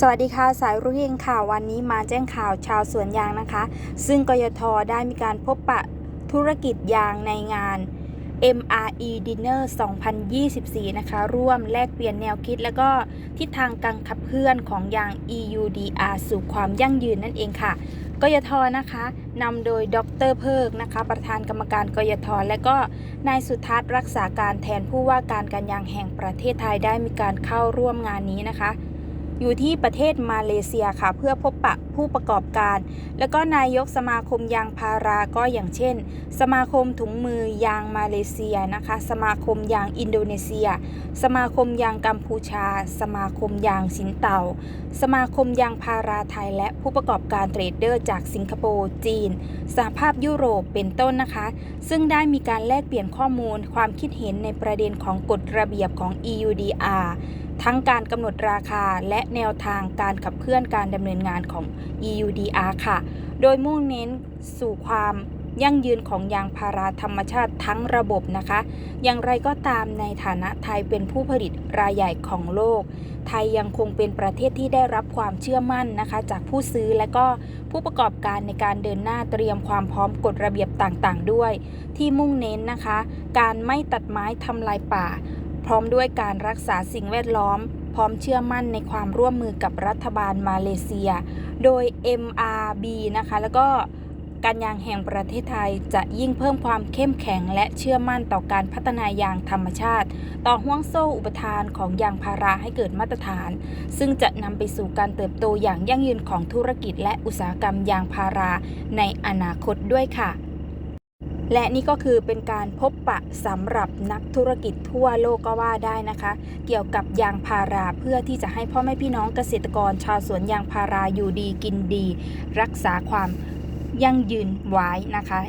สวัสดีค่ะสายรุ่งเรืองข่าววันนี้มาแจ้งข่าวชาวสวนยางนะคะ ซึ่งกยทได้มีการพบปะธุรกิจยางในงาน MRE Dinner 2024 นะคะ ร่วมแลกเปลี่ยนแนวคิด แล้วก็ทิศทางการขับเคลื่อนของยาง EUDR สู่ความยั่งยืนนั่นเองค่ะกยทนะคะนำโดยดรเพิกนะคะ ประธานกรรมการกยทและก็นายสุทัศน์รักษาการแทนผู้ว่าการการยางแห่งประเทศไทยได้มีการเข้าร่วมงานนี้นะคะ อยู่ที่ประเทศมาเลเซียค่ะ เพื่อพบปะผู้ประกอบการ แล้วก็นายกสมาคมยางพาราก็อย่างเช่น สมาคมถุงมือยางมาเลเซียนะคะ สมาคมยางอินโดนีเซีย สมาคมยางกัมพูชา สมาคมยางสินเตาสมาคมยางพาราไทย และผู้ประกอบการเทรดเดอร์จากสิงคโปร์จีนสหภาพยุโรปเป็นต้นนะคะ ซึ่งได้มีการแลกเปลี่ยนข้อมูลความคิดเห็นในประเด็นของกฎระเบียบของ EUDR ทั้งการกำหนดราคาและแนวทางการขับเคลื่อนการดำเนินงานของ EUDR ค่ะ โดยมุ่งเน้นสู่ความยั่งยืนของยางพาราธรรมชาติทั้งระบบนะคะ อย่างไรก็ตามในฐานะไทยเป็นผู้ผลิตรายใหญ่ของโลก ไทยยังคงเป็นประเทศที่ได้รับความเชื่อมั่นนะคะ จากผู้ซื้อและก็ผู้ประกอบการในการเดินหน้าเตรียมความพร้อมกฎระเบียบต่างๆ ด้วย ที่มุ่งเน้นนะคะ การไม่ตัดไม้ทำลายป่า พร้อมด้วยการรักษาสิ่งแวดล้อม พร้อมเชื่อมั่นในความร่วมมือกับรัฐบาลมาเลเซีย โดย MRB นะคะ แล้วก็การยางแห่งประเทศไทยจะยิ่งเพิ่มความเข้มแข็งและเชื่อมั่นต่อการพัฒนายางธรรมชาติ ต่อห่วงโซ่อุปทานของยางพาราให้เกิดมาตรฐาน ซึ่งจะนำไปสู่การเติบโตอย่างยั่งยืนของธุรกิจและอุตสาหกรรมยางพาราในอนาคตด้วยค่ะ และนี่ก็คือเป็นการพบปะสำหรับนักธุรกิจทั่วโลกก็ว่าได้นะคะ เกี่ยวกับยางพาราเพื่อที่จะให้พ่อแม่พี่น้องเกษตรกรชาวสวนยางพาราอยู่ดีกินดี รักษาความยั่งยืนไว้นะคะ